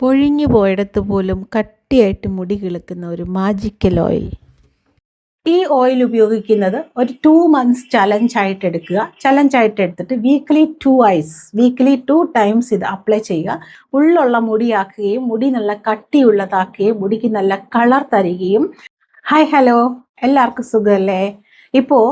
പൊഴിഞ്ഞു പോയിടത്ത് പോലും കട്ടിയായിട്ട് മുടി കിളുക്കുന്ന ഒരു മാജിക്കൽ ഓയിൽ ഈ ഓയിൽ ഉപയോഗിക്കുന്നത് ഒരു ടു മന്ത്സ് ചലഞ്ച് ആയിട്ട് എടുക്കുക. ചലഞ്ച് ആയിട്ട് എടുത്തിട്ട് weekly twice weekly two times ഇത് അപ്ലൈ ചെയ്യുക. ഉള്ളുള്ള മുടിയാക്കുകയും മുടി നല്ല കട്ടിയുള്ളതാക്കുകയും മുടിക്ക് നല്ല കളർ തരികയും. ഹായ് ഹലോ എല്ലാവർക്കും സുഖമല്ലേ? ഇപ്പോൾ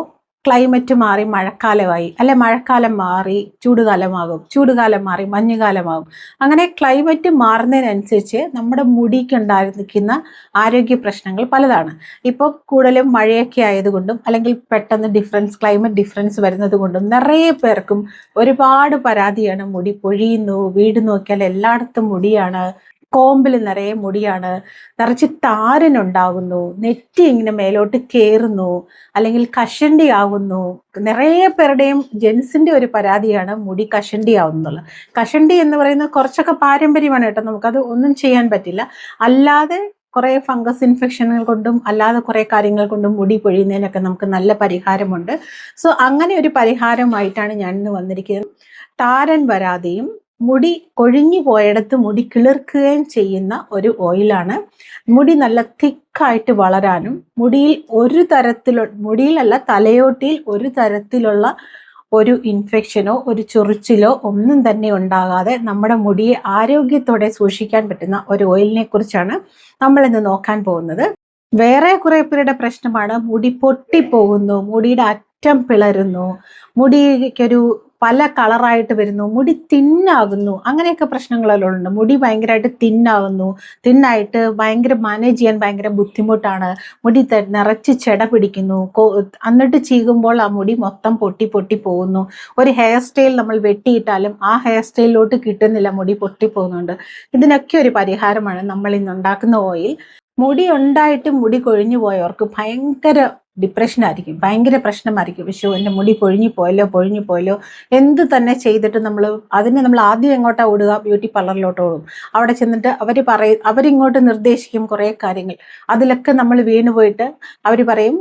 ക്ലൈമറ്റ് മാറി മഴക്കാലമായി അല്ലെ മഴക്കാലം മാറി ചൂടുകാലമാകും ചൂടുകാലം മാറി മഞ്ഞുകാലമാകും. അങ്ങനെ ക്ലൈമറ്റ് മാറുന്നതിനനുസരിച്ച് നമ്മുടെ മുടിക്ക് ഉണ്ടായിരിക്കുന്ന ആരോഗ്യ പ്രശ്നങ്ങൾ പലതാണ്. ഇപ്പോൾ കൂടുതലും മഴയൊക്കെ ആയതുകൊണ്ടും അല്ലെങ്കിൽ പെട്ടെന്ന് ഡിഫറൻസ് ക്ലൈമറ്റ് ഡിഫറൻസ് വരുന്നത് കൊണ്ടും നിറയെ പേർക്കും ഒരുപാട് പരാതിയാണ്. മുടി പൊഴിയുന്നു വീട് നോക്കിയാൽ എല്ലായിടത്തും മുടിയാണ്. കോമ്പിൽ നിറയെ മുടിയാണ്. നിറച്ച് താരനുണ്ടാകുന്നു നെറ്റി ഇങ്ങനെ മേലോട്ട് കയറുന്നു അല്ലെങ്കിൽ കഷണ്ടി ആകുന്നു നിറയെ പേരുടെയും ജെൻസിന്റെ ഒരു പരാതിയാണ് മുടി കഷണ്ടി ആവുന്നുള്ളത് കഷണ്ടി എന്ന് പറയുന്നത് കുറച്ചൊക്കെ പാരമ്പര്യമാണ് കേട്ടോ. നമുക്കത് ഒന്നും ചെയ്യാൻ പറ്റില്ല. അല്ലാതെ കുറേ ഫംഗസ് ഇൻഫെക്ഷനുകൾ കൊണ്ടും അല്ലാതെ കുറേ കാര്യങ്ങൾ കൊണ്ടും മുടി പൊഴിയുന്നതിനൊക്കെ നമുക്ക് നല്ല പരിഹാരമുണ്ട്. സോ അങ്ങനെ ഒരു പരിഹാരമായിട്ടാണ് ഞാൻ ഇന്ന് വന്നിരിക്കുന്നത്. താരൻ വരാതെയും മുടി കൊഴിഞ്ഞു പോയിടത്ത് മുടി കിളിർക്കുകയും ചെയ്യുന്ന ഒരു ഓയിലാണ് മുടി നല്ല തിക്കായിട്ട് വളരാനും മുടിയിൽ ഒരു തരത്തിലുള്ള മുടിയിലല്ല തലയോട്ടിയിൽ ഒരു തരത്തിലുള്ള ഒരു ഇൻഫെക്ഷനോ ഒരു ചൊറിച്ചിലോ ഒന്നും തന്നെ ഉണ്ടാകാതെ നമ്മുടെ മുടിയെ ആരോഗ്യത്തോടെ സൂക്ഷിക്കാൻ പറ്റുന്ന ഒരു ഓയിലിനെ കുറിച്ചാണ് നമ്മൾ ഇന്ന് നോക്കാൻ പോകുന്നത്. വേറെ കുറെ പേരുടെ പ്രശ്നമാണ്. മുടി പൊട്ടിപ്പോകുന്നു മുടിയുടെ അറ്റം പിളരുന്നു മുടിക്കൊരു പല കളറായിട്ട് വരുന്നു മുടി തിന്നാകുന്നു അങ്ങനെയൊക്കെ പ്രശ്നങ്ങളെല്ലാം ഉണ്ട് മുടി ഭയങ്കരമായിട്ട് തിന്നാകുന്നു തിന്നായിട്ട് ഭയങ്കര മാനേജ് ചെയ്യാൻ ഭയങ്കര ബുദ്ധിമുട്ടാണ്. മുടി നിറച്ച് ചെട പിടിക്കുന്നു എന്നിട്ട് ചീകുമ്പോൾ ആ മുടി മൊത്തം പൊട്ടി പൊട്ടി പോകുന്നു. ഒരു ഹെയർ സ്റ്റൈൽ നമ്മൾ വെട്ടിയിട്ടാലും ആ ഹെയർ സ്റ്റൈലിലോട്ട് കിട്ടുന്നില്ല മുടി പൊട്ടി പോകുന്നുണ്ട്. ഇതിനൊക്കെ ഒരു പരിഹാരമാണ് നമ്മൾ ഇന്ന് ഉണ്ടാക്കുന്ന ഓയിൽ മുടി ഉണ്ടായിട്ട് മുടി കൊഴിഞ്ഞു പോയവർക്ക് ഭയങ്കര ഡിപ്രഷൻ ആയിരിക്കും ഭയങ്കര പ്രശ്നമായിരിക്കും. വിഷു എന്റെ മുടി പൊഴിഞ്ഞു പോയല്ലോ പൊഴിഞ്ഞു പോയല്ലോ. എന്ത് തന്നെ ചെയ്തിട്ട് നമ്മൾ അതിനെ നമ്മൾ ആദ്യം എങ്ങോട്ടാ ഓടുക? ബ്യൂട്ടി പാർലറിലോട്ട് ഓടും. അവിടെ ചെന്നിട്ട് അവർ പറയും അവരിങ്ങോട്ട് നിർദ്ദേശിക്കും കുറേ കാര്യങ്ങൾ. അതിലൊക്കെ നമ്മൾ വീണ് പോയിട്ട് അവർ പറയും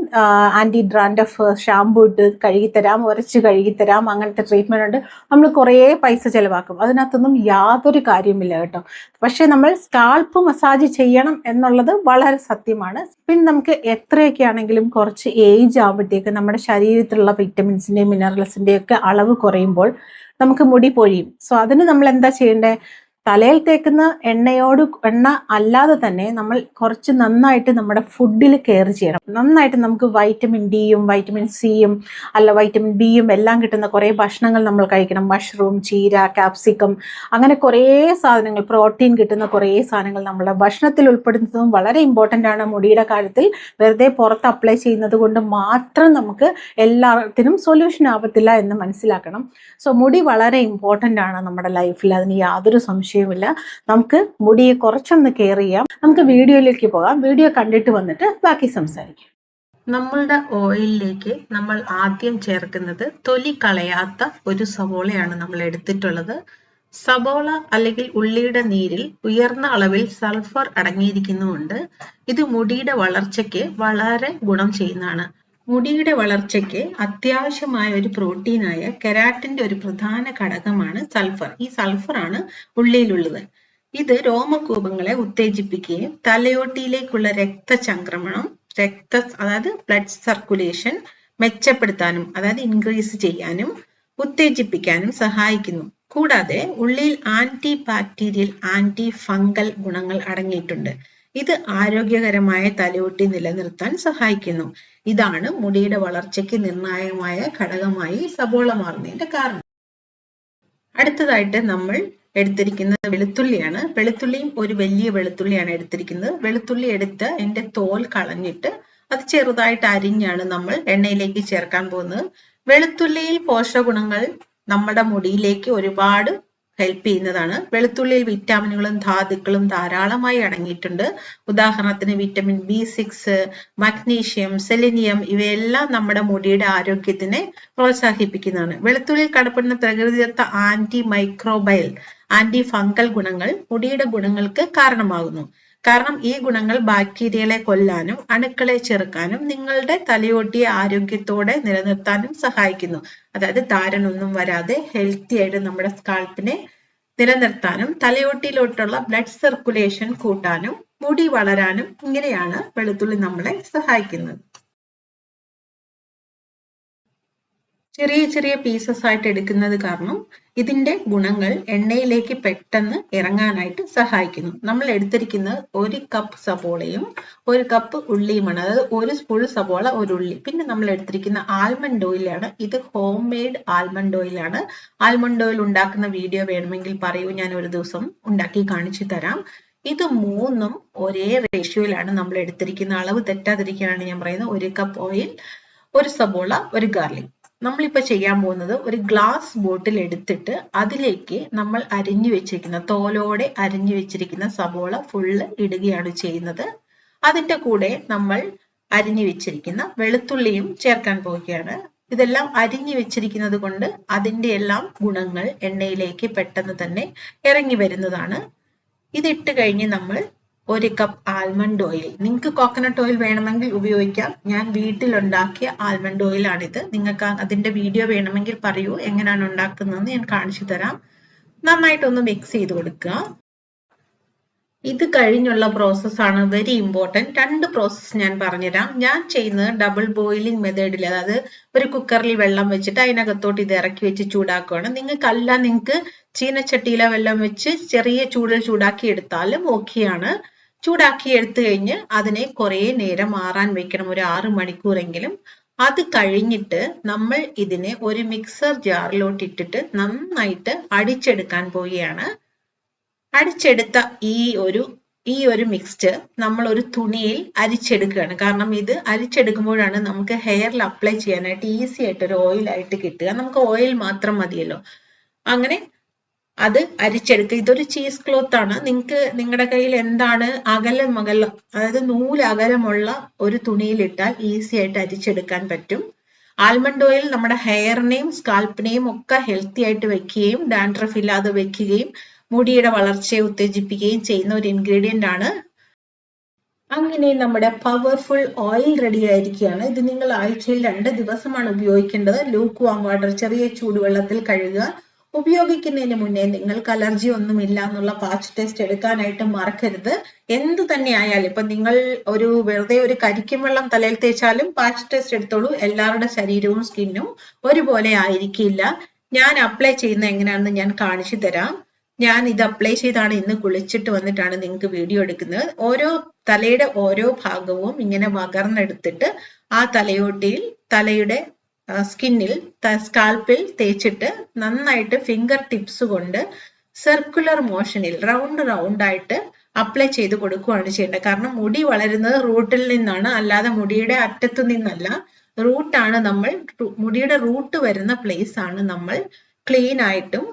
ആന്റി ഡ്രാൻഡഫ് ഷാമ്പു ഇട്ട് കഴുകിത്തരാം ഉരച്ച് കഴുകിത്തരാം അങ്ങനത്തെ ട്രീറ്റ്മെന്റ് ഉണ്ട്. നമ്മൾ കുറേ പൈസ ചിലവാക്കും. അതിനകത്തൊന്നും യാതൊരു കാര്യമില്ല കേട്ടോ. പക്ഷേ നമ്മൾ സ്കാൾപ്പ് മസാജ് ചെയ്യണം എന്നുള്ളത് വളരെ സത്യമാണ്. പിന്നെ നമുക്ക് എത്രയൊക്കെ ആണെങ്കിലും കുറച്ച് ഏജ് ആകുമ്പോഴത്തേക്ക് നമ്മുടെ ശരീരത്തിലുള്ള വിറ്റമിൻസിന്റെയും മിനറൽസിന്റെയും ഒക്കെ അളവ് കുറയുമ്പോൾ നമുക്ക് മുടി പൊഴിയും. സോ അതിന് നമ്മൾ എന്താ ചെയ്യേണ്ടത് തലയിൽ തേക്കുന്ന എണ്ണയോട് എണ്ണ അല്ലാതെ തന്നെ നമ്മൾ കുറച്ച് നന്നായിട്ട് നമ്മുടെ ഫുഡിൽ കെയർ ചെയ്യണം. നന്നായിട്ട് നമുക്ക് വൈറ്റമിൻ ഡിയും വൈറ്റമിൻ സിയും അല്ല വൈറ്റമിൻ ബിയും എല്ലാം കിട്ടുന്ന കുറേ ഭക്ഷണങ്ങൾ നമ്മൾ കഴിക്കണം. മഷ്റൂം ചീര കാപ്സിക്കം അങ്ങനെ കുറേ സാധനങ്ങൾ പ്രോട്ടീൻ കിട്ടുന്ന കുറേ സാധനങ്ങൾ നമ്മുടെ ഭക്ഷണത്തിൽ ഉൾപ്പെടുന്നതും വളരെ ഇമ്പോർട്ടന്റ് ആണ് മുടിയുടെ കാര്യത്തിൽ. വെറുതെ പുറത്ത് അപ്ലൈ ചെയ്യുന്നത് കൊണ്ട് മാത്രം നമുക്ക് എല്ലാത്തിനും സൊല്യൂഷൻ ആവത്തില്ല എന്ന് മനസ്സിലാക്കണം. സോ മുടി വളരെ ഇമ്പോർട്ടന്റ് ആണ് നമ്മുടെ ലൈഫിൽ അതിന് യാതൊരു സംശയവുമില്ല നമുക്ക് മുടിയെ കുറച്ചൊന്ന് കെയർ ചെയ്യാം. നമുക്ക് വീഡിയോയിലേക്ക് പോകാം. വീഡിയോ കണ്ടിട്ട് വന്നിട്ട് ബാക്കി സംസാരിക്കാം. നമ്മളുടെ ഓയിലിലേക്ക് നമ്മൾ ആദ്യം ചേർക്കുന്നത് തൊലി കളയാത്ത ഒരു സവോളയാണ് നമ്മൾ എടുത്തിട്ടുള്ളത്. സബോള അല്ലെങ്കിൽ ഉള്ളിയുടെ നീരിൽ ഉയർന്ന അളവിൽ സൾഫർ അടങ്ങിയിരിക്കുന്നുമുണ്ട്. ഇത് മുടിയുടെ വളർച്ചയ്ക്ക് വളരെ ഗുണം ചെയ്യുന്നതാണ്. മുടിയുടെ വളർച്ചയ്ക്ക് അത്യാവശ്യമായ ഒരു പ്രോട്ടീനായ കെരാറ്റിന്റെ ഒരു പ്രധാന ഘടകമാണ് സൾഫർ. ഈ സൾഫർ ആണ് ഉള്ളിയിലുള്ളത് ഇത് രോമകൂപങ്ങളെ ഉത്തേജിപ്പിക്കുകയും തലയോട്ടിയിലേക്കുള്ള രക്തചംക്രമണം രക്ത അതായത് ബ്ലഡ് സർക്കുലേഷൻ മെച്ചപ്പെടുത്താനും അതായത് ഇൻക്രീസ് ചെയ്യാനും ഉത്തേജിപ്പിക്കാനും സഹായിക്കുന്നു. കൂടാതെ ഉള്ളിയിൽ ആന്റി ബാക്ടീരിയൽ ആന്റി ഫംഗൽ ഗുണങ്ങൾ അടങ്ങിയിട്ടുണ്ട്. ഇത് ആരോഗ്യകരമായ തലയോട്ടി നിലനിർത്താൻ സഹായിക്കുന്നു. ഇതാണ് മുടിയുടെ വളർച്ചയ്ക്ക് നിർണായകമായ ഘടകമായി സബോള മാറുന്നതിന്റെ കാരണം. അടുത്തതായിട്ട് നമ്മൾ എടുത്തിരിക്കുന്നത് വെളുത്തുള്ളിയാണ്. വെളുത്തുള്ളിയും ഒരു വലിയ വെളുത്തുള്ളിയാണ് എടുത്തിരിക്കുന്നത്. വെളുത്തുള്ളി എടുത്ത് എന്റെ തോൽ കളഞ്ഞിട്ട് അത് ചെറുതായിട്ട് അരിഞ്ഞാണ് നമ്മൾ എണ്ണയിലേക്ക് ചേർക്കാൻ പോകുന്നത്. വെളുത്തുള്ളിയിൽ പോഷകഗുണങ്ങൾ നമ്മുടെ മുടിയിലേക്ക് ഒരുപാട് ഹെൽപ്പ് ചെയ്യുന്നതാണ്. വെളുത്തുള്ളിയിൽ വിറ്റാമിനുകളും ധാതുക്കളും ധാരാളമായി അടങ്ങിയിട്ടുണ്ട്. ഉദാഹരണത്തിന് vitamin B six magnesium selenium ഇവയെല്ലാം നമ്മുടെ മുടിയുടെ ആരോഗ്യത്തിനെ പ്രോത്സാഹിപ്പിക്കുന്നതാണ്. വെളുത്തുള്ളിയിൽ കടപ്പെടുന്ന പ്രകൃതിദത്ത ആന്റി മൈക്രോബയൽ ആന്റി ഫംഗൽ ഗുണങ്ങൾ മുടിയുടെ ഗുണങ്ങൾക്ക് കാരണമാകുന്നു. കാരണം ഈ ഗുണങ്ങൾ ബാക്ടീരിയകളെ കൊല്ലാനും അണുക്കളെ ചെറുക്കാനും നിങ്ങളുടെ തലയോട്ടിയെ ആരോഗ്യത്തോടെ നിലനിർത്താനും സഹായിക്കുന്നു. അതായത് താരനൊന്നും വരാതെ ഹെൽത്തി ആയിട്ട് നമ്മുടെ സ്കാൾപ്പിനെ നിലനിർത്താനും തലയോട്ടിയിലോട്ടുള്ള ബ്ലഡ് സർക്കുലേഷൻ കൂട്ടാനും മുടി വളരാനും ഇങ്ങനെയാണ് വെളുത്തുള്ളി നമ്മളെ സഹായിക്കുന്നത്. ചെറിയ ചെറിയ പീസസ് ആയിട്ട് എടുക്കുന്നത് കാരണം ഇതിന്റെ ഗുണങ്ങൾ എണ്ണയിലേക്ക് പെട്ടെന്ന് ഇറങ്ങാനായിട്ട് സഹായിക്കുന്നു. നമ്മൾ എടുത്തിരിക്കുന്നത് ഒരു കപ്പ് സബോളയും ഒരു കപ്പ് ഉള്ളിയുമാണ്. അതായത് ഒരു സ്പൂൺ സബോള ഒരു ഉള്ളി. പിന്നെ നമ്മൾ എടുത്തിരിക്കുന്ന ആൽമണ്ട് ഓയിലാണ് ഇത് ഹോം മെയ്ഡ് ആൽമണ്ട് ഓയിലാണ് ആൽമണ്ട് ഓയിൽ ഉണ്ടാക്കുന്ന വീഡിയോ വേണമെങ്കിൽ പറയൂ. ഞാൻ ഒരു ദിവസം ഉണ്ടാക്കി കാണിച്ചു തരാം. ഇത് മൂന്നും ഒരേ റേഷ്യോയിലാണ് നമ്മൾ എടുത്തിരിക്കുന്ന. അളവ് തെറ്റാതിരിക്കാനാണ് ഞാൻ പറയുന്നത്. ഒരു കപ്പ് ഓയിൽ ഒരു സബോള ഒരു ഗാർലിക് നമ്മളിപ്പോ ചെയ്യാൻ പോകുന്നത് ഒരു ഗ്ലാസ് ബോട്ടിൽ എടുത്തിട്ട് അതിലേക്ക് നമ്മൾ അരിഞ്ഞു വെച്ചിരിക്കുന്ന തോലോടെ അരിഞ്ഞു വെച്ചിരിക്കുന്ന സബോള ഫുള്ള് ഇടുകയാണ് ചെയ്യുന്നത്. അതിന്റെ കൂടെ നമ്മൾ അരിഞ്ഞു വെച്ചിരിക്കുന്ന വെളുത്തുള്ളിയും ചേർക്കാൻ പോവുകയാണ്. ഇതെല്ലാം അരിഞ്ഞു വെച്ചിരിക്കുന്നത് കൊണ്ട് അതിന്റെ എല്ലാം ഗുണങ്ങൾ എണ്ണയിലേക്ക് പെട്ടെന്ന് തന്നെ ഇറങ്ങി വരുന്നതാണ്. ഇതിട്ട് കഴിഞ്ഞ് നമ്മൾ ഒരു കപ്പ് ആൽമണ്ട് ഓയിൽ നിങ്ങൾക്ക് കോക്കനട്ട് ഓയിൽ വേണമെങ്കിൽ ഉപയോഗിക്കാം. ഞാൻ വീട്ടിലുണ്ടാക്കിയ ആൽമണ്ട് ഓയിലാണിത് നിങ്ങൾക്ക് അതിന്റെ വീഡിയോ വേണമെങ്കിൽ പറയൂ. എങ്ങനെയാണ് ഉണ്ടാക്കുന്നതെന്ന് ഞാൻ കാണിച്ചു തരാം. നന്നായിട്ടൊന്ന് മിക്സ് ചെയ്ത് കൊടുക്കുക. ഇത് കഴിഞ്ഞുള്ള പ്രോസസ്സാണ് വെരി ഇമ്പോർട്ടന്റ് രണ്ട് പ്രോസസ്സ് ഞാൻ പറഞ്ഞുതരാം. ഞാൻ ചെയ്യുന്നത് ഡബിൾ ബോയിലിംഗ് മെത്തേഡിൽ അതായത് ഒരു കുക്കറിൽ വെള്ളം വെച്ചിട്ട് അതിനകത്തോട്ട് ഇത് ഇറക്കി വെച്ച് ചൂടാക്കുകയാണ്. നിങ്ങൾക്കല്ല നിങ്ങൾക്ക് ചീനച്ചട്ടിയിലെ വെള്ളം വെച്ച് ചെറിയ ചൂടിൽ ചൂടാക്കി എടുത്താലും ഓക്കെയാണ് ചൂടാക്കി എടുത്തു കഴിഞ്ഞ് അതിനെ കുറേ നേരം മാറാൻ വെക്കണം. ഒരു ആറ് മണിക്കൂറെങ്കിലും. അത് കഴിഞ്ഞിട്ട് നമ്മൾ ഇതിനെ ഒരു മിക്സർ ജാറിലോട്ട് ഇട്ടിട്ട് നന്നായിട്ട് അടിച്ചെടുക്കാൻ പോവുകയാണ്. അടിച്ചെടുത്ത ഈ ഒരു ഈ ഒരു മിക്സ്ചർ നമ്മൾ ഒരു തുണിയിൽ അരിച്ചെടുക്കുകയാണ്. കാരണം ഇത് അരിച്ചെടുക്കുമ്പോഴാണ് നമുക്ക് ഹെയറിൽ അപ്ലൈ ചെയ്യാനായിട്ട് ഈസി ആയിട്ട് ഒരു ഓയിൽ ആയിട്ട് കിട്ടുക. നമുക്ക് ഓയിൽ മാത്രം മതിയല്ലോ. അങ്ങനെ അത് അരിച്ചെടുക്കുക. ഇതൊരു ചീസ് ക്ലോത്ത് ആണ്. നിങ്ങൾക്ക് നിങ്ങളുടെ കയ്യിൽ എന്താണ് അകലം അകലം അതായത് നൂൽ അകലമുള്ള ഒരു തുണിയിലിട്ടാൽ ഈസി ആയിട്ട് അരിച്ചെടുക്കാൻ പറ്റും. ആൽമണ്ട് ഓയിൽ നമ്മുടെ ഹെയറിനെയും സ്കാൽപ്പിനെയും ഒക്കെ ഹെൽത്തി ആയിട്ട് വെക്കുകയും ഡാൻഡ്രഫ് ഇല്ലാതെ വെക്കുകയും മുടിയുടെ വളർച്ചയെ ഉത്തേജിപ്പിക്കുകയും ചെയ്യുന്ന ഒരു ഇൻഗ്രീഡിയന്റ് ആണ്. അങ്ങനെ നമ്മുടെ പവർഫുൾ ഓയിൽ റെഡി ആയിരിക്കുകയാണ്. ഇത് നിങ്ങൾ ആഴ്ചയിൽ രണ്ട് ദിവസമാണ് ഉപയോഗിക്കേണ്ടത്. ലൂക്ക് വാം വാട്ടർ ചെറിയ ചൂടുവെള്ളത്തിൽ കഴുകുക. ഉപയോഗിക്കുന്നതിന് മുന്നേ നിങ്ങൾക്ക് അലർജി ഒന്നുമില്ല എന്നുള്ള പാച്ച് ടെസ്റ്റ് എടുക്കാനായിട്ട് മറക്കരുത്. എന്ത് തന്നെ ആയാലും ഇപ്പൊ നിങ്ങൾ ഒരു വെറുതെ ഒരു കരിക്കും വെള്ളം തലയിൽ തേച്ചാലും പാച്ച് ടെസ്റ്റ് എടുത്തോളൂ. എല്ലാവരുടെ ശരീരവും സ്കിന്നും ഒരുപോലെ ആയിരിക്കില്ല. ഞാൻ അപ്ലൈ ചെയ്യുന്ന എങ്ങനെയാണെന്ന് ഞാൻ കാണിച്ചു തരാം. ഞാൻ ഇത് അപ്ലൈ ചെയ്താണ് ഇന്ന് കുളിച്ചിട്ട് വന്നിട്ടാണ് നിങ്ങൾക്ക് വീഡിയോ എടുക്കുന്നത്. ഓരോ തലയുടെ ഓരോ ഭാഗവും ഇങ്ങനെ വകർന്നെടുത്തിട്ട് ആ തലയോട്ടിയിൽ തലയുടെ സ്കിന്നിൽ സ്കാൽപ്പിൽ തേച്ചിട്ട് നന്നായിട്ട് ഫിംഗർ ടിപ്സ് കൊണ്ട് സർക്കുലർ മോഷനിൽ റൗണ്ട് റൗണ്ട് ആയിട്ട് അപ്ലൈ ചെയ്ത് കൊടുക്കുകയാണ് ചെയ്യേണ്ടത്. കാരണം മുടി വളരുന്നത് റൂട്ടിൽ നിന്നാണ് അല്ലാതെ മുടിയുടെ അറ്റത്തു നിന്നല്ല. റൂട്ടാണ് നമ്മൾ മുടിയുടെ റൂട്ട് വരുന്ന പ്ലേസ് ആണ് നമ്മൾ ക്ലീൻ ആയിട്ടും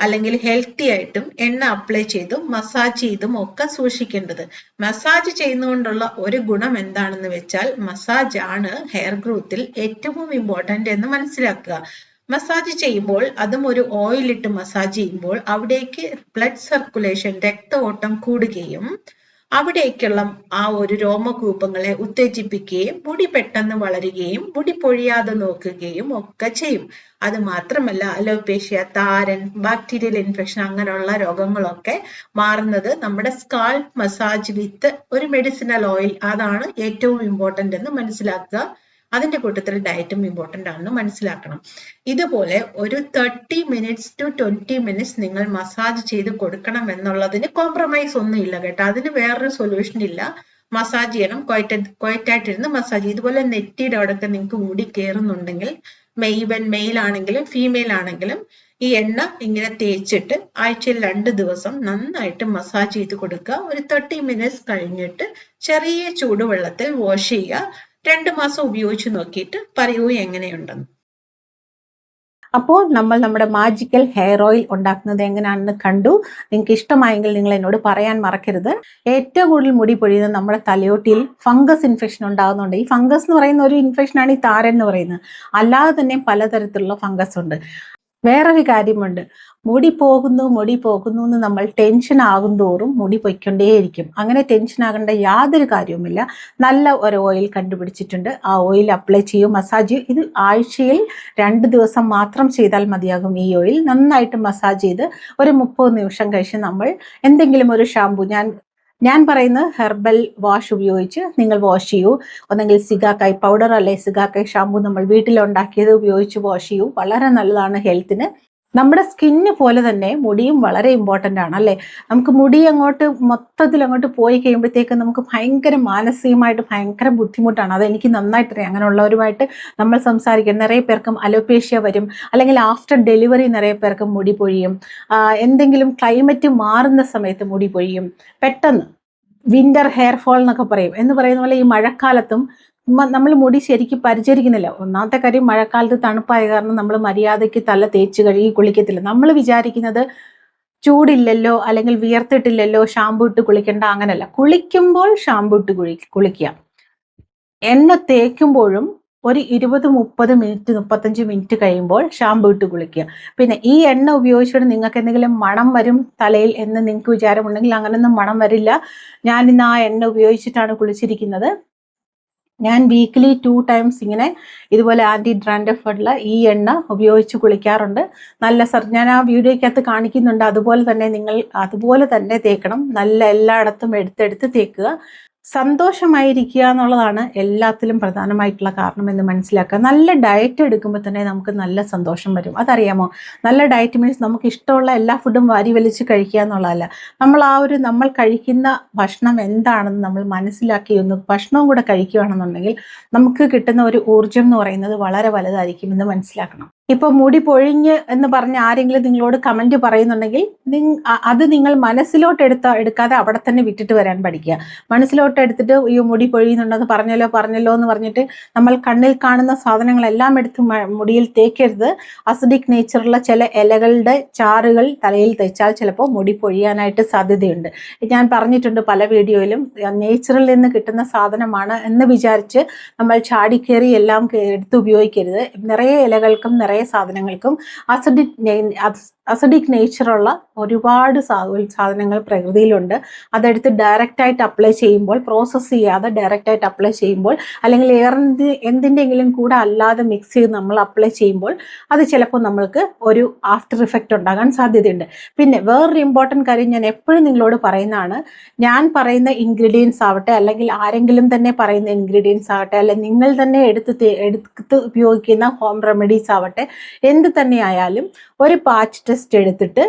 അല്ലെങ്കിൽ ഹെൽത്തി ആയിട്ടും എണ്ണ അപ്ലൈ ചെയ്തും മസാജ് ചെയ്തും ഒക്കെ സൂക്ഷിക്കേണ്ടത്. മസാജ് ചെയ്യുന്നതുകൊണ്ടുള്ള ഒരു ഗുണം എന്താണെന്ന് വെച്ചാൽ മസാജ് ആണ് ഹെയർ ഗ്രോത്തിൽ ഏറ്റവും ഇമ്പോർട്ടന്റ് എന്ന് മനസ്സിലാക്കുക. മസാജ് ചെയ്യുമ്പോൾ അതും ഒരു ഓയിലിട്ട് മസാജ് ചെയ്യുമ്പോൾ അവിടേക്ക് ബ്ലഡ് സർക്കുലേഷൻ രക്ത ഓട്ടം കൂടുകയും അവിടേക്കുള്ള ആ ഒരു രോമകൂപങ്ങളെ ഉത്തേജിപ്പിക്കുകയും മുടി പെട്ടെന്ന് വളരുകയും മുടി പൊഴിയാതെ നോക്കുകയും ഒക്കെ ചെയ്യും. അത് മാത്രമല്ല അലോപേഷ്യ താരൻ ബാക്ടീരിയൽ ഇൻഫെക്ഷൻ അങ്ങനെയുള്ള രോഗങ്ങളൊക്കെ മാറുന്നത് നമ്മുടെ സ്കാൾ മസാജ് വിത്ത് ഒരു മെഡിസിനൽ ഓയിൽ അതാണ് ഏറ്റവും ഇമ്പോർട്ടന്റ് എന്ന് മനസ്സിലാക്കുക. അതിന്റെ കൂട്ടത്തിൽ ഡയറ്റും ഇമ്പോർട്ടന്റ് ആണെന്ന് മനസ്സിലാക്കണം. ഇതുപോലെ ഒരു thirty minutes to twenty minutes നിങ്ങൾ മസാജ് ചെയ്ത് കൊടുക്കണം എന്നുള്ളതിന് കോംപ്രമൈസ് ഒന്നും ഇല്ല കേട്ടോ. അതിന് വേറൊരു സൊല്യൂഷൻ ഇല്ല. മസാജ് ചെയ്യണം. ക്വയറ്റ് ക്വയറ്റായിട്ടിരുന്ന് മസാജ് ഇതുപോലെ നെറ്റിയുടെ അവിടെയൊക്കെ നിങ്ങൾക്ക് മുടി കയറുന്നുണ്ടെങ്കിൽ മെയ്വൻ മെയിൽ ആണെങ്കിലും ഫീമെയിൽ ആണെങ്കിലും ഈ എണ്ണ ഇങ്ങനെ തേച്ചിട്ട് ആഴ്ചയിൽ രണ്ട് ദിവസം നന്നായിട്ട് മസാജ് ചെയ്ത് കൊടുക്കുക. ഒരു തേർട്ടി മിനിറ്റ്സ് കഴിഞ്ഞിട്ട് ചെറിയ ചൂടുവെള്ളത്തിൽ വാഷ് ചെയ്യുക. രണ്ട് മാസം ഉപയോഗിച്ച് നോക്കിയിട്ട് പറയൂ എങ്ങനെയുണ്ടെന്ന്. അപ്പോൾ നമ്മൾ നമ്മുടെ മാജിക്കൽ ഹെയർ ഓയിൽ ഉണ്ടാക്കുന്നത് എങ്ങനെയാണെന്ന് കണ്ടു. നിങ്ങൾക്ക് ഇഷ്ടമായെങ്കിൽ നിങ്ങൾ എന്നോട് പറയാൻ മറക്കരുത്. ഏറ്റവും കൂടുതൽ മുടി പൊഴിയുന്നത് നമ്മുടെ തലയോട്ടിയിൽ ഫംഗസ് ഇൻഫെക്ഷൻ ഉണ്ടാകുന്നുണ്ട് ഈ ഫംഗസ് എന്ന് പറയുന്ന ഒരു ഇൻഫെക്ഷനാണ് ഈ താരൻ എന്ന് പറയുന്നത്. അല്ലാതെ തന്നെ പലതരത്തിലുള്ള ഫംഗസ് ഉണ്ട്. വേറൊരു കാര്യമുണ്ട്. മുടി പോകുന്നു മുടി പോകുന്നു എന്ന് നമ്മൾ ടെൻഷൻ ആകും തോറും മുടി പൊയ്ക്കൊണ്ടേയിരിക്കും. അങ്ങനെ ടെൻഷൻ ആകേണ്ട യാതൊരു കാര്യവുമില്ല. നല്ല ഒരു ഓയിൽ കണ്ടുപിടിച്ചിട്ടുണ്ട്. ആ ഓയിൽ അപ്ലൈ ചെയ്യും മസാജ് ചെയ്യും. ഇത് ആഴ്ചയിൽ രണ്ട് ദിവസം മാത്രം ചെയ്താൽ മതിയാകും ഈ ഓയിൽ നന്നായിട്ട് മസാജ് ചെയ്ത് ഒരു മുപ്പത് നിമിഷം കഴിച്ച് നമ്മൾ എന്തെങ്കിലും ഒരു ഷാമ്പു ഞാൻ ഞാൻ പറയുന്ന ഹെർബൽ വാഷ് ഉപയോഗിച്ച് നിങ്ങൾ വാഷ് ചെയ്യൂ. ഒന്നെങ്കിൽ സിഗാക്കായ് പൗഡർ അല്ലെ സിഗാക്കായ് ഷാമ്പു നമ്മൾ വീട്ടിലുണ്ടാക്കിയത് ഉപയോഗിച്ച് വാഷ് ചെയ്യൂ. വളരെ നല്ലതാണ് ഹെൽത്തിന്. നമ്മുടെ സ്കിന്ന് പോലെ തന്നെ മുടിയും വളരെ ഇമ്പോർട്ടന്റ് ആണ് അല്ലേ? നമുക്ക് മുടി അങ്ങോട്ട് മൊത്തത്തിൽ അങ്ങോട്ട് പോയി കഴിയുമ്പോഴത്തേക്ക് നമുക്ക് ഭയങ്കര മാനസികമായിട്ട് ഭയങ്കര ബുദ്ധിമുട്ടാണ്. അത് എനിക്ക് നന്നായിട്ടറിയാം അങ്ങനെയുള്ളവരുമായിട്ട് നമ്മൾ സംസാരിക്കും. നിറയെ പേർക്കും അലോപേഷ്യ വരും. അല്ലെങ്കിൽ ആഫ്റ്റർ ഡെലിവറി നിറയെ പേർക്കും മുടി പൊഴിയും. എന്തെങ്കിലും ക്ലൈമറ്റ് മാറുന്ന സമയത്ത് മുടി പൊഴിയും. പെട്ടെന്ന് വിന്റർ ഹെയർ ഫോൾ എന്നൊക്കെ പറയും. എന്ന് പറയുന്ന പോലെ ഈ മഴക്കാലത്തും നമ്മൾ മുടി ശരിക്കും പരിചരിക്കുന്നില്ല. ഒന്നാമത്തെ കാര്യം മഴക്കാലത്ത് തണുപ്പായ കാരണം നമ്മൾ മര്യാദയ്ക്ക് തല തേച്ച് കഴുകി കുളിക്കത്തില്ല. നമ്മൾ വിചാരിക്കുന്നത് ചൂടില്ലല്ലോ അല്ലെങ്കിൽ വിയർത്തിട്ടില്ലല്ലോ ഷാമ്പു ഇട്ട് കുളിക്കേണ്ട അങ്ങനല്ല. കുളിക്കുമ്പോൾ ഷാമ്പു ഇട്ട് കുളി കുളിക്കുക. എണ്ണ തേക്കുമ്പോഴും ഒരു ഇരുപത് മുപ്പത് മിനിറ്റ് മുപ്പത്തഞ്ച് മിനിറ്റ് കഴിയുമ്പോൾ ഷാമ്പു ഇട്ട് കുളിക്കുക. പിന്നെ ഈ എണ്ണ ഉപയോഗിച്ചിട്ട് നിങ്ങൾക്ക് എന്തെങ്കിലും മണം വരും തലയിൽ എന്ന് നിങ്ങൾക്ക് വിചാരമുണ്ടെങ്കിൽ അങ്ങനെയൊന്നും മണം വരില്ല. ഞാൻ ഇന്ന് ആ എണ്ണ ഉപയോഗിച്ചിട്ടാണ് കുളിച്ചിരിക്കുന്നത്. ഞാൻ വീക്കിലി ടു ടൈംസ് ഇങ്ങനെ ഇതുപോലെ ആന്റി ഡ്രാൻഡഫുള്ള ഈ എണ്ണ ഉപയോഗിച്ച് കുളിക്കാറുണ്ട്. നല്ല സർ ഞാൻ ആ വീഡിയോയ്ക്കകത്ത് കാണിക്കുന്നുണ്ട്. അതുപോലെ തന്നെ നിങ്ങൾ അതുപോലെ തന്നെ തേക്കണം. നല്ല എല്ലായിടത്തും എടുത്തെടുത്ത് തേക്കുക. സന്തോഷമായിരിക്കുക എന്നുള്ളതാണ് എല്ലാത്തിലും പ്രധാനമായിട്ടുള്ള കാരണം എന്ന് മനസ്സിലാക്കുക. നല്ല ഡയറ്റ് എടുക്കുമ്പോൾ തന്നെ നമുക്ക് നല്ല സന്തോഷം വരും. അതറിയാമോ? നല്ല ഡയറ്റ് മീൻസ് നമുക്ക് ഇഷ്ടമുള്ള എല്ലാ ഫുഡും വാരി വലിച്ച് കഴിക്കുക എന്നുള്ളതല്ല. നമ്മൾ ആ ഒരു നമ്മൾ കഴിക്കുന്ന ഭക്ഷണം എന്താണെന്ന് നമ്മൾ മനസ്സിലാക്കി ഒന്ന് ഭക്ഷണവും കൂടെ കഴിക്കുകയാണെന്നുണ്ടെങ്കിൽ നമുക്ക് കിട്ടുന്ന ഒരു ഊർജം എന്ന് പറയുന്നത് വളരെ വലുതായിരിക്കും എന്ന് മനസ്സിലാക്കണം. ഇപ്പൊ മുടി പൊഴിഞ്ഞ് എന്ന് പറഞ്ഞ് ആരെങ്കിലും നിങ്ങളോട് കമന്റ് പറയുന്നുണ്ടെങ്കിൽ അത് നിങ്ങൾ മനസ്സിലോട്ട് എടുത്ത എടുക്കാതെ അവിടെ തന്നെ വിട്ടിട്ട് വരാൻ പഠിക്കുക. മനസ്സിലോട്ട് എടുത്തിട്ട് ഈ മുടി പൊഴിയുന്നുണ്ടെന്ന് പറഞ്ഞല്ലോ പറഞ്ഞല്ലോ എന്ന് പറഞ്ഞിട്ട് നമ്മൾ കണ്ണിൽ കാണുന്ന സാധനങ്ങളെല്ലാം എടുത്ത് മുടിയിൽ തേക്കരുത്. അസിഡിക് നേച്ചറുള്ള ചില ഇലകളുടെ ചാറുകൾ തലയിൽ തേച്ചാൽ ചിലപ്പോൾ മുടി പൊഴിയാനായിട്ട് സാധ്യതയുണ്ട്. ഞാൻ പറഞ്ഞിട്ടുണ്ട് പല വീഡിയോയിലും നേച്ചറിൽ നിന്ന് കിട്ടുന്ന സാധനമാണ് എന്ന് വിചാരിച്ച് നമ്മൾ ചാടിക്കേറി എല്ലാം എടുത്ത് ഉപയോഗിക്കരുത്. നിറയെ ഇലകൾക്കും നിറയെ സാധനങ്ങൾക്കും അസിഡിക് അസിഡിക് നേച്ചറുള്ള ഒരുപാട് സാധനങ്ങൾ പ്രകൃതിയിലുണ്ട്. അതെടുത്ത് ഡയറക്റ്റ് ആയിട്ട് അപ്ലൈ ചെയ്യുമ്പോൾ പ്രോസസ്സ് ചെയ്യാതെ ഡയറക്റ്റ് ആയിട്ട് അപ്ലൈ ചെയ്യുമ്പോൾ അല്ലെങ്കിൽ എന്ത് എന്തിന്റെങ്കിലും കൂടെ അല്ലാതെ മിക്സ് ചെയ്ത് നമ്മൾ അപ്ലൈ ചെയ്യുമ്പോൾ അത് ചിലപ്പോൾ നമ്മൾക്ക് ഒരു ആഫ്റ്റർ ഇഫക്റ്റ് ഉണ്ടാകാൻ സാധ്യതയുണ്ട്. പിന്നെ വേറൊരു ഇമ്പോർട്ടന്റ് കാര്യം ഞാൻ എപ്പോഴും നിങ്ങളോട് പറയുന്നതാണ് ഞാൻ പറയുന്ന ഇൻഗ്രീഡിയൻസ് ആവട്ടെ അല്ലെങ്കിൽ ആരെങ്കിലും തന്നെ പറയുന്ന ഇൻഗ്രീഡിയൻസ് ആവട്ടെ അല്ലെങ്കിൽ നിങ്ങൾ തന്നെ എടുത്ത് എടുത്ത് ഉപയോഗിക്കുന്ന ഹോം റെമഡീസ് ആവട്ടെ എന്ത് തന്നെയായാലും ഒരു പാച്ച് ടെസ്റ്റ് എടുത്തിട്ട്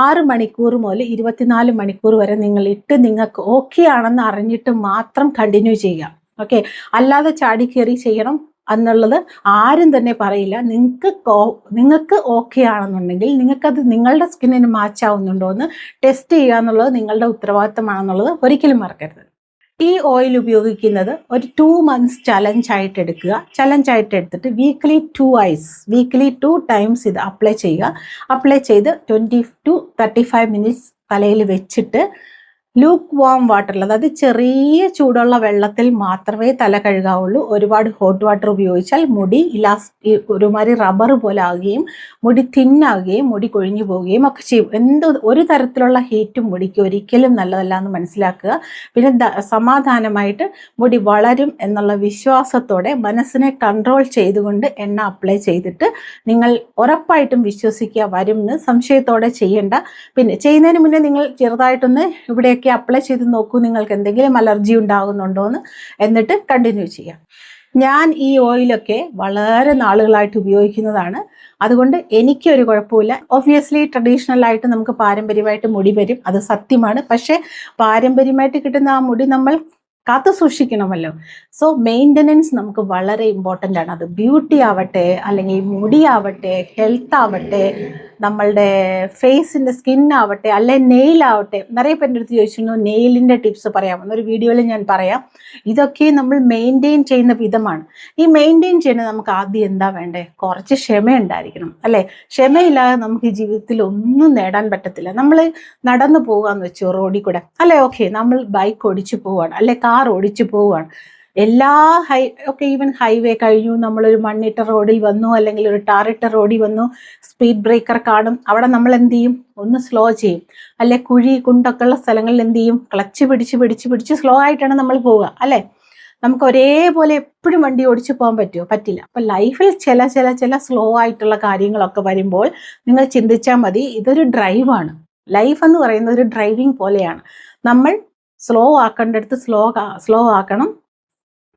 ആറ് മണിക്കൂർ മുതൽ ഇരുപത്തിനാല് മണിക്കൂർ വരെ നിങ്ങൾ ഇട്ട് നിങ്ങൾക്ക് ഓക്കെ ആണെന്ന് അറിഞ്ഞിട്ട് മാത്രം കണ്ടിന്യൂ ചെയ്യാം ഓക്കെ അല്ലാതെ ചാടിക്കേറി ചെയ്യണം എന്നുള്ളത് ആരും തന്നെ പറയില്ല. നിങ്ങൾക്ക് നിങ്ങൾക്ക് ഓക്കെ ആണെന്നുണ്ടെങ്കിൽ നിങ്ങൾക്കത് നിങ്ങളുടെ സ്കിന്നിന് മാച്ച് ആവുന്നുണ്ടോ എന്ന് ടെസ്റ്റ് ചെയ്യുക എന്നുള്ളത് നിങ്ങളുടെ ഉത്തരവാദിത്തമാണെന്നുള്ളത് ഒരിക്കലും മറക്കരുത്. ഈ ഓയിൽ ഉപയോഗിക്കുന്നത് ഒരു ടു മന്ത്സ് ചലഞ്ച് ആയിട്ട് എടുക്കുക. ചലഞ്ച് ആയിട്ട് എടുത്തിട്ട് weekly twice weekly two times ഇത് അപ്ലൈ ചെയ്യുക. അപ്ലൈ ചെയ്ത് twenty to thirty five minutes തലയിൽ വെച്ചിട്ട് ലൂക്ക് വാം വാട്ടറിൽ അതായത് ചെറിയ ചൂടുള്ള വെള്ളത്തിൽ മാത്രമേ തല കഴുകാവുള്ളൂ. ഒരുപാട് ഹോട്ട് വാട്ടർ ഉപയോഗിച്ചാൽ മുടി ഇലാസ്റ്റി ഒരുമാതിരി റബ്ബർ പോലെ ആവുകയും മുടി തിന്നാവുകയും മുടി കൊഴിഞ്ഞു പോവുകയും ഒക്കെ ചെയ്യും. എന്ത് ഒരു തരത്തിലുള്ള ഹീറ്റും മുടിക്ക് ഒരിക്കലും നല്ലതല്ല എന്ന് മനസ്സിലാക്കുക. പിന്നെ സമാധാനമായിട്ട് മുടി വളരും എന്നുള്ള വിശ്വാസത്തോടെ മനസ്സിനെ കൺട്രോൾ ചെയ്തുകൊണ്ട് എണ്ണ അപ്ലൈ ചെയ്തിട്ട് നിങ്ങൾ ഉറപ്പായിട്ടും വിശ്വസിക്കുക. വരും എന്ന് സംശയത്തോടെ ചെയ്യേണ്ട. പിന്നെ ചെയ്യുന്നതിന് മുന്നേ നിങ്ങൾ ചെറുതായിട്ടൊന്ന് ഇവിടെയൊക്കെ അപ്ലൈ ചെയ്ത് നോക്കൂ നിങ്ങൾക്ക് എന്തെങ്കിലും അലർജി ഉണ്ടാകുന്നുണ്ടോ എന്ന് എന്നിട്ട് കണ്ടിന്യൂ ചെയ്യാം. ഞാൻ ഈ ഓയിലൊക്കെ വളരെ നാളുകളായിട്ട് ഉപയോഗിക്കുന്നതാണ്. അതുകൊണ്ട് എനിക്കൊരു കുഴപ്പമില്ല. ഒബ്വിയസ്ലി ട്രഡീഷണൽ ആയിട്ട് നമുക്ക് പാരമ്പര്യമായിട്ട് മുടി വരും അത് സത്യമാണ്. പക്ഷേ പാരമ്പര്യമായിട്ട് കിട്ടുന്ന ആ മുടി നമ്മൾ കാത്തു സൂക്ഷിക്കണമല്ലോ. സോ മെയിന്റനൻസ് നമുക്ക് വളരെ ഇമ്പോർട്ടന്റ് ആണ്. അത് ബ്യൂട്ടി ആവട്ടെ അല്ലെങ്കിൽ മുടി ആവട്ടെ ഹെൽത്ത് ആവട്ടെ നമ്മളുടെ ഫേസിന്റെ സ്കിൻ ആവട്ടെ അല്ലെ നെയിൽ ആവട്ടെ നിറയെ പേരുടെ അടുത്ത് ചോദിച്ചിരുന്നു നെയിലിന്റെ ടിപ്സ് പറയാം എന്നൊരു വീഡിയോയിൽ ഞാൻ പറയാം. ഇതൊക്കെ നമ്മൾ മെയിന്റെയിൻ ചെയ്യുന്ന വിധമാണ്. ഈ മെയിന്റെയിൻ ചെയ്യുന്നത് നമുക്ക് ആദ്യം എന്താ വേണ്ടേ? കുറച്ച് ക്ഷമ ഉണ്ടായിരിക്കണം അല്ലേ? ക്ഷമയില്ലാതെ നമുക്ക് ഈ ജീവിതത്തിൽ ഒന്നും നേടാൻ പറ്റത്തില്ല. നമ്മൾ നടന്നു പോകാന്ന് വെച്ചു റോഡിൽ കൂടെ അല്ലെ? ഓക്കെ നമ്മൾ ബൈക്ക് ഓടിച്ചു പോവുകയാണ് അല്ലെ? കാർ ഓടിച്ചു പോവുകയാണ് എല്ലാ ഹൈ ഒക്കെ ഈവൻ ഹൈവേ കഴിഞ്ഞു നമ്മളൊരു മണ്ണിട്ട റോഡിൽ വന്നു അല്ലെങ്കിൽ ഒരു ടാറിട്ട റോഡിൽ വന്നു സ്പീഡ് ബ്രേക്കർ കാണും. അവിടെ നമ്മൾ എന്ത് ചെയ്യും? ഒന്ന് സ്ലോ ചെയ്യും. അല്ലെ കുഴി കുണ്ടൊക്കെ ഉള്ള സ്ഥലങ്ങളിൽ എന്ത് ചെയ്യും? ക്ലച്ച് പിടിച്ച് പിടിച്ച് പിടിച്ച് സ്ലോ ആയിട്ടാണ് നമ്മൾ പോവുക അല്ലേ? നമുക്ക് ഒരേപോലെ എപ്പോഴും വണ്ടി ഓടിച്ചു പോകാൻ പറ്റുമോ? പറ്റില്ല. അപ്പം ലൈഫിൽ ചില ചില ചില സ്ലോ ആയിട്ടുള്ള കാര്യങ്ങളൊക്കെ വരുമ്പോൾ നിങ്ങൾ ചിന്തിച്ചാൽ മതി ഇതൊരു ഡ്രൈവാണ് ലൈഫ് എന്ന് പറയുന്നത് ഒരു ഡ്രൈവിംഗ് പോലെയാണ്. നമ്മൾ സ്ലോ ആക്കേണ്ടടുത്ത് സ്ലോ സ്ലോ ആക്കണം.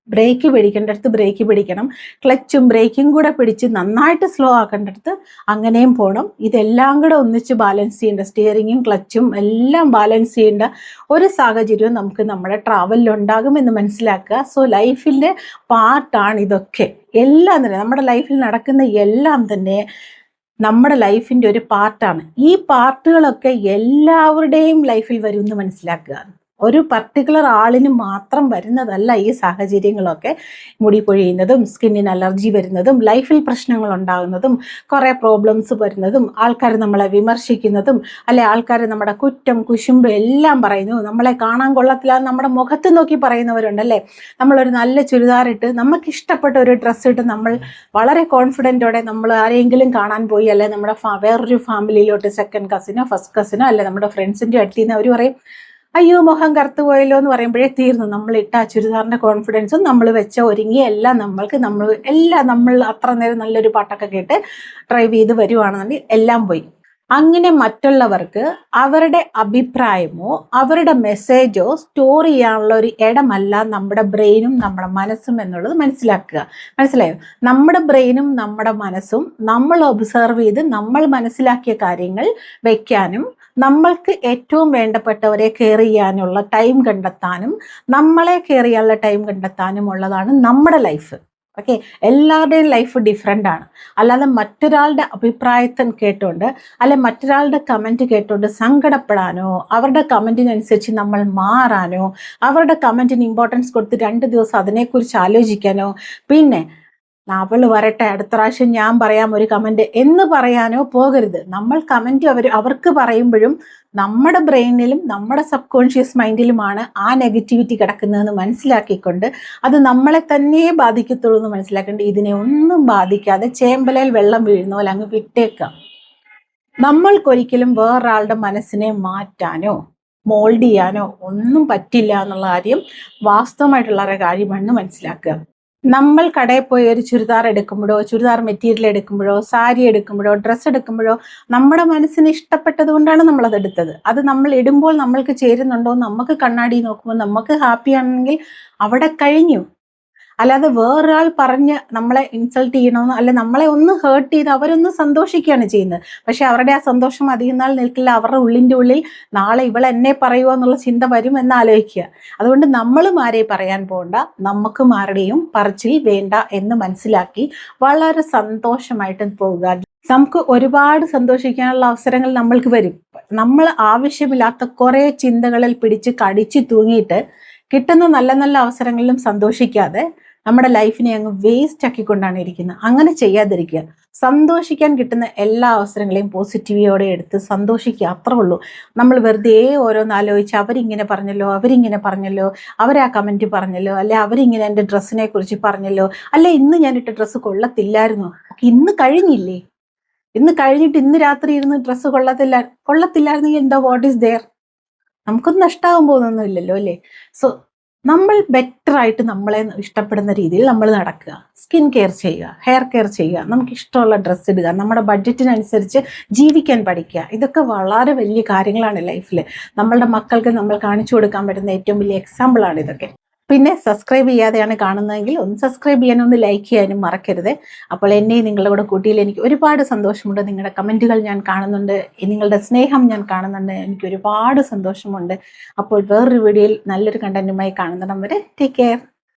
ബ്രേക്ക് പിടിക്കേണ്ടടുത്ത് ബ്രേക്ക് പിടിക്കണം. ക്ലച്ചും ബ്രേക്കും കൂടെ പിടിച്ച് നന്നായിട്ട് സ്ലോ ആക്കേണ്ടടുത്ത് അങ്ങനെയും പോകണം ഇതെല്ലാം കൂടെ ഒന്നിച്ച് ബാലൻസ് ചെയ്യേണ്ട സ്റ്റിയറിങ്ങും ക്ലച്ചും എല്ലാം ബാലൻസ് ചെയ്യേണ്ട ഒരു സാഹചര്യവും നമുക്ക് നമ്മുടെ ട്രാവലിൽ ഉണ്ടാകുമെന്ന് മനസ്സിലാക്കുക. സോ ലൈഫിന്റെ പാർട്ടാണ് ഇതൊക്കെ. എല്ലാം തന്നെ നമ്മുടെ ലൈഫിൽ നടക്കുന്ന എല്ലാം തന്നെ നമ്മുടെ ലൈഫിന്റെ ഒരു പാർട്ടാണ് ഈ പാർട്ടുകളൊക്കെ എല്ലാവരുടെയും ലൈഫിൽ വരുമെന്ന് മനസ്സിലാക്കുക. ഒരു പർട്ടിക്കുലർ ആളിന് മാത്രം വരുന്നതല്ല ഈ സാഹചര്യങ്ങളൊക്കെ മുടി പൊഴിയുന്നതും സ്കിന്നിന് അലർജി വരുന്നതും ലൈഫിൽ പ്രശ്നങ്ങൾ ഉണ്ടാകുന്നതും കുറേ പ്രോബ്ലംസ് വരുന്നതും ആൾക്കാർ നമ്മളെ വിമർശിക്കുന്നതും അല്ലെ ആൾക്കാർ നമ്മുടെ കുറ്റം കുശുമ്പ് എല്ലാം പറയുന്നു. നമ്മളെ കാണാൻ കൊള്ളത്തില്ല നമ്മുടെ മുഖത്ത് നോക്കി പറയുന്നവരുണ്ടല്ലേ? നമ്മളൊരു നല്ല ചുരിദാറിട്ട് നമുക്ക് ഇഷ്ടപ്പെട്ട ഒരു ഡ്രസ്സ് ഇട്ട് നമ്മൾ വളരെ കോൺഫിഡന്റോടെ നമ്മൾ ആരെങ്കിലും കാണാൻ പോയി അല്ലെ നമ്മുടെ വേറൊരു ഫാമിലിയിലോട്ട് സെക്കൻഡ് കസിനോ ഫസ്റ്റ് കസിനോ അല്ലെ നമ്മുടെ ഫ്രണ്ട്സിന്റെ അടുത്ത് നിന്ന് അവർ പറയും അയ്യോ മുഖം കറുത്തു പോയല്ലോ എന്ന് പറയുമ്പോഴേ തീർന്നു. നമ്മൾ ഇട്ട ആ ചുരിദാറിന്റെ കോൺഫിഡൻസും നമ്മൾ വെച്ച ഒരുങ്ങി എല്ലാം നമ്മൾക്ക് നമ്മൾ എല്ലാം നമ്മൾ അത്ര നേരം നല്ലൊരു പാട്ടൊക്കെ കേട്ട് ഡ്രൈവ് ചെയ്ത് വരുവാണെന്നുണ്ടെങ്കിൽ എല്ലാം പോയി. അങ്ങനെ മറ്റുള്ളവർക്ക് അവരുടെ അഭിപ്രായമോ അവരുടെ മെസ്സേജോ സ്റ്റോർ ചെയ്യാനുള്ള ഒരു ഇടമല്ല നമ്മുടെ ബ്രെയിനും നമ്മുടെ മനസ്സും എന്നുള്ളത് മനസ്സിലാക്കുക. മനസ്സിലായോ? നമ്മുടെ ബ്രെയിനും നമ്മുടെ മനസ്സും നമ്മൾ ഒബ്സർവ് ചെയ്ത് നമ്മൾ മനസ്സിലാക്കിയ കാര്യങ്ങൾ വയ്ക്കാനും നമ്മൾക്ക് ഏറ്റവും വേണ്ടപ്പെട്ടവരെ കെയർ ചെയ്യാനുള്ള ടൈം കണ്ടെത്താനും നമ്മളെ കെയർ ചെയ്യാനുള്ള ടൈം കണ്ടെത്താനും ഉള്ളതാണ് നമ്മുടെ ലൈഫ് ഓക്കെ എല്ലാവരുടെയും ലൈഫ് ഡിഫറെന്റ് ആണ്. അല്ലാതെ മറ്റൊരാളുടെ അഭിപ്രായത്തിൽ കേട്ടുകൊണ്ട് അല്ലെ മറ്റൊരാളുടെ കമന്റ് കേട്ടുകൊണ്ട് സങ്കടപ്പെടാനോ അവരുടെ കമന്റിനനുസരിച്ച് നമ്മൾ മാറാനോ അവരുടെ കമന്റിന് ഇമ്പോർട്ടൻസ് കൊടുത്ത് രണ്ട് ദിവസം അതിനെക്കുറിച്ച് ആലോചിക്കാനോ പിന്നെ അവൾ വരട്ടെ അടുത്ത പ്രാവശ്യം ഞാൻ പറയാം ഒരു കമന്റ് എന്ന് പറയാനോ പോകരുത്. നമ്മൾ കമന്റ് അവർ അവർക്ക് പറയുമ്പോഴും നമ്മുടെ ബ്രെയിനിലും നമ്മുടെ സബ് കോൺഷ്യസ് മൈൻഡിലുമാണ് ആ നെഗറ്റിവിറ്റി കിടക്കുന്നതെന്ന് മനസ്സിലാക്കിക്കൊണ്ട് അത് നമ്മളെ തന്നെ ബാധിക്കത്തുള്ളൂ എന്ന് മനസ്സിലാക്കേണ്ട. ഇതിനെ ഒന്നും ബാധിക്കാതെ ചേമ്പലയിൽ വെള്ളം വീഴുന്ന പോലെ അങ്ങ് വിട്ടേക്കാം. നമ്മൾക്കൊരിക്കലും വേറൊരാളുടെ മനസ്സിനെ മാറ്റാനോ മോൾഡ് ചെയ്യാനോ ഒന്നും പറ്റില്ല എന്നുള്ള കാര്യം വാസ്തവമായിട്ടുള്ള കാര്യമാണെന്ന് മനസ്സിലാക്കുക. നമ്മൾ കടയിൽ പോയി ഒരു ചുരിദാർ എടുക്കുമ്പോഴോ ചുരിദാർ മെറ്റീരിയൽ എടുക്കുമ്പോഴോ സാരി എടുക്കുമ്പോഴോ ഡ്രസ്സ് എടുക്കുമ്പോഴോ നമ്മുടെ മനസ്സിന് ഇഷ്ടപ്പെട്ടത് കൊണ്ടാണ് നമ്മളത് എടുത്തത്. അത് നമ്മൾ ഇടുമ്പോൾ നമ്മൾക്ക് ചേരുന്നുണ്ടോ നമുക്ക് കണ്ണാടി നോക്കുമ്പോൾ നമുക്ക് ഹാപ്പി ആണെങ്കിൽ അവിടെ കഴിഞ്ഞു. അല്ലാതെ വേറൊരാൾ പറഞ്ഞ് നമ്മളെ ഇൻസൾട്ട് ചെയ്യണമെന്ന് അല്ലെ നമ്മളെ ഒന്ന് ഹേർട്ട് ചെയ്ത് അവരൊന്ന് സന്തോഷിക്കുകയാണ് ചെയ്യുന്നത്. പക്ഷെ അവരുടെ ആ സന്തോഷം അധികം നാൾ നിൽക്കില്ല. അവരുടെ ഉള്ളിന്റെ ഉള്ളിൽ നാളെ ഇവൾ എന്നെ പറയുമോ എന്നുള്ള ചിന്ത വരും ആലോചിക്കുക. അതുകൊണ്ട് നമ്മളും ആരെയും പറയാൻ പോകണ്ട നമുക്കും ആരുടെയും പറച്ചിൽ വേണ്ട എന്ന് മനസ്സിലാക്കി വളരെ സന്തോഷമായിട്ട് പോവുക. നമുക്ക് ഒരുപാട് സന്തോഷിക്കാനുള്ള അവസരങ്ങൾ നമ്മൾക്ക് വരും. നമ്മൾ ആവശ്യമില്ലാത്ത കുറേ ചിന്തകളിൽ പിടിച്ച് കടിച്ചു തൂങ്ങിയിട്ട് കിട്ടുന്ന നല്ല നല്ല അവസരങ്ങളിലും സന്തോഷിക്കാതെ നമ്മുടെ ലൈഫിനെ അങ്ങ് വേസ്റ്റ് ആക്കിക്കൊണ്ടാണ് ഇരിക്കുന്നത് അങ്ങനെ ചെയ്യാതിരിക്കുക. സന്തോഷിക്കാൻ കിട്ടുന്ന എല്ലാ അവസരങ്ങളെയും പോസിറ്റീവിയോടെ എടുത്ത് സന്തോഷിക്കുക. അത്രേ ഉള്ളൂ. നമ്മൾ വെറുതെ ഓരോന്ന് ആലോചിച്ച് അവരിങ്ങനെ പറഞ്ഞല്ലോ അവരിങ്ങനെ പറഞ്ഞല്ലോ അവരാ കമന്റ് പറഞ്ഞല്ലോ അല്ലെ അവരിങ്ങനെ എന്റെ ഡ്രസ്സിനെ കുറിച്ച് പറഞ്ഞല്ലോ. അല്ലെ ഇന്ന് ഇട്ട ഡ്രസ്സ് കൊള്ളത്തില്ലായിരുന്നു. ഇന്ന് കഴിഞ്ഞില്ലേ? ഇന്ന് കഴിഞ്ഞിട്ട് ഇന്ന് രാത്രി ഇരുന്ന് ഡ്രസ്സ് കൊള്ളത്തില്ല കൊള്ളത്തില്ലായിരുന്നെങ്കിൽ എന്താ വാട്ട് ഈസ് ദെയർ നമുക്കൊന്നും നഷ്ടമാകാൻ പോകുന്നൊന്നും ഇല്ലല്ലോ അല്ലേ? സോ നമ്മൾ ബെറ്റർ ആയിട്ട് നമ്മളെ ഇഷ്ടപ്പെടുന്ന രീതിയിൽ നമ്മൾ നടക്കുക. സ്കിൻ കെയർ ചെയ്യുക ഹെയർ കെയർ ചെയ്യുക നമുക്ക് ഇഷ്ടമുള്ള ഡ്രസ്സ് ഇടുക നമ്മുടെ ബഡ്ജറ്റിനനുസരിച്ച് ജീവിക്കാൻ പഠിക്കുക. ഇതൊക്കെ വളരെ വലിയ കാര്യങ്ങളാണ് ലൈഫിൽ നമ്മളുടെ മക്കൾക്ക് നമ്മൾ കാണിച്ചു കൊടുക്കാൻ പറ്റുന്ന ഏറ്റവും വലിയ എക്സാമ്പിളാണ് ഇതൊക്കെ. പിന്നെ സബ്സ്ക്രൈബ് ചെയ്യാതെയാണ് കാണുന്നതെങ്കിൽ ഒന്ന് സബ്സ്ക്രൈബ് ചെയ്യാനും ഒന്ന് ലൈക്ക് ചെയ്യാനും മറക്കരുത്. അപ്പോൾ എന്നെ നിങ്ങളുടെ കൂടെ കൂട്ടിയിൽ എനിക്ക് ഒരുപാട് സന്തോഷമുണ്ട്. നിങ്ങളുടെ കമന്റുകൾ ഞാൻ കാണുന്നുണ്ട്. നിങ്ങളുടെ സ്നേഹം ഞാൻ കാണുന്നുണ്ട്. എനിക്ക് ഒരുപാട് സന്തോഷമുണ്ട്. അപ്പോൾ വേറൊരു വീഡിയോയിൽ നല്ലൊരു കണ്ടന്റുമായി കാണുന്നിടം വരെ ടേക്ക് കെയർ